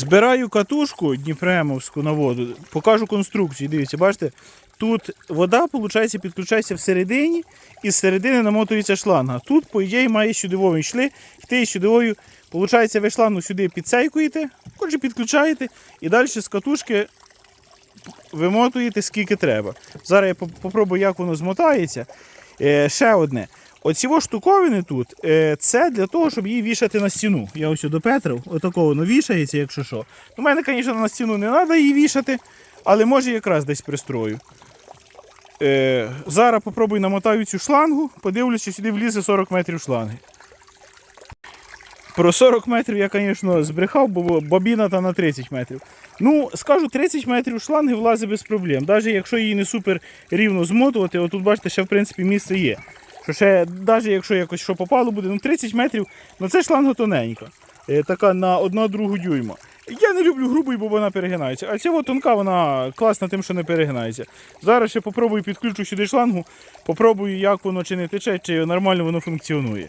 Збираю катушку Дніпремовську на воду, покажу конструкцію. Дивіться, бачите, тут вода, виходить, підключається всередині, і з середини намотується шланга. Тут, по ідеї, має сюдовою йшли, йти сюдовою. Виходить, ви шлангу сюди підсейкуєте, отже, підключаєте і далі з катушки вимотуєте скільки треба. Зараз я поп- попробую, як воно змотається. Е, ще одне. Оці штуковини тут, е, це для того, щоб її вішати на стіну. Я ось до Петров, отако воно вішається, якщо що. У мене, звісно, на стіну не треба її вішати, але може якраз десь пристрою. Е, зараз попробую намотаю цю шлангу, подивлюся, сюди влізе 40 метрів шланги. Про 40 метрів я, звісно, збрехав, бо бобіна та на 30 метрів. Ну, скажу, 30 метрів шланги влазить без проблем. Навіть якщо її не супер рівно змотувати, отут, бачите, ще в принципі місце є. Що ще, навіть якщо якось що попало буде, ну 30 метрів, ну це шланга тоненька. Е, така на 1-2 дюйма. Я не люблю грубу, бо вона перегинається. А ця тонка, вона класна тим, що не перегинається. Зараз ще попробую підключу сюди шлангу, попробую, як воно чи не тече, чи нормально воно функціонує.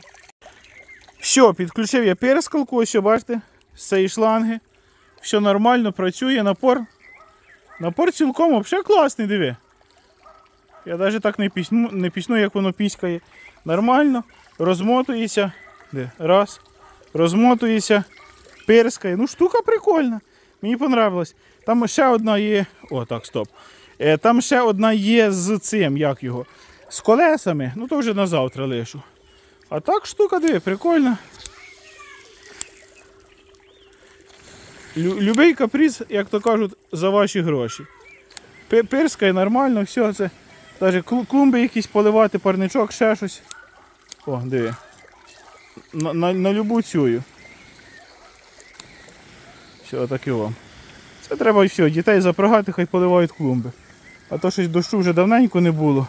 Все, підключив я перескалку, ось бачите, з цієї шланги. Все нормально, працює, напор. Напор цілком взагалі класний, диви. Я навіть так не пісну, не пісну, як воно піскає. Нормально, розмотується. Де? Раз. Розмотується, перскає. Ну, штука прикольна. Мені понравилось. Там ще одна є. О, так, стоп. Е, там ще одна є з цим, як його. З колесами. Ну то вже на завтра лишу. А так штука диви, прикольна. Лю- Любий каприз, як то кажуть, за ваші гроші. Пирскає нормально, все це. Навіть клумби якісь поливати, парничок, ще щось. О, диви. На, на, на любу цю. Все, так і вам. Це треба все, дітей запрягати, хай поливають клумби. А то щось дощу вже давненько не було.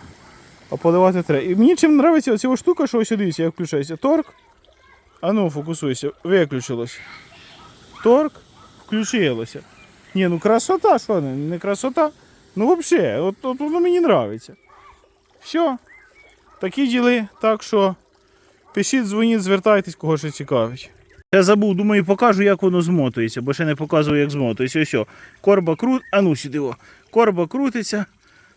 А поливати треба. І мені чим подобається оця штука, що ось дивіться, як включається. Торк. А ну, фокусуйся, виключилось. Торк, включилося. Ні, ну красота, що не, не красота. Ну взагалі, от, от воно мені подобається. Все. Такі діли, так що пишіть, дзвоніть, звертайтесь, кого що цікавить. Я забув, думаю, покажу, як воно змотується, бо ще не показую, як змотується. Ось, корба крут. А ну сюди, о. Корба крутиться,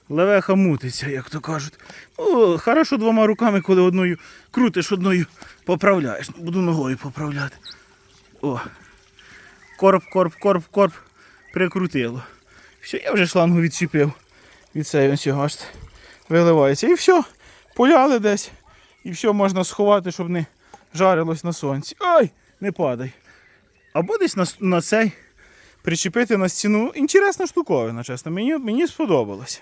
левеха мутиться, як то кажуть. О, хорошо двома руками, коли одною крутиш, одною поправляєш. Буду ногою поправляти. О. Корб, корб, корб, корб. Прикрутило. Все, я вже шлангу відчепив від цього, аж виливається. І все, поляли десь. І все можна сховати, щоб не жарилось на сонці. Ой, не падай. Або десь на, на цей причепити на стіну. Інтересна штуковина, чесно. Мені, мені сподобалось.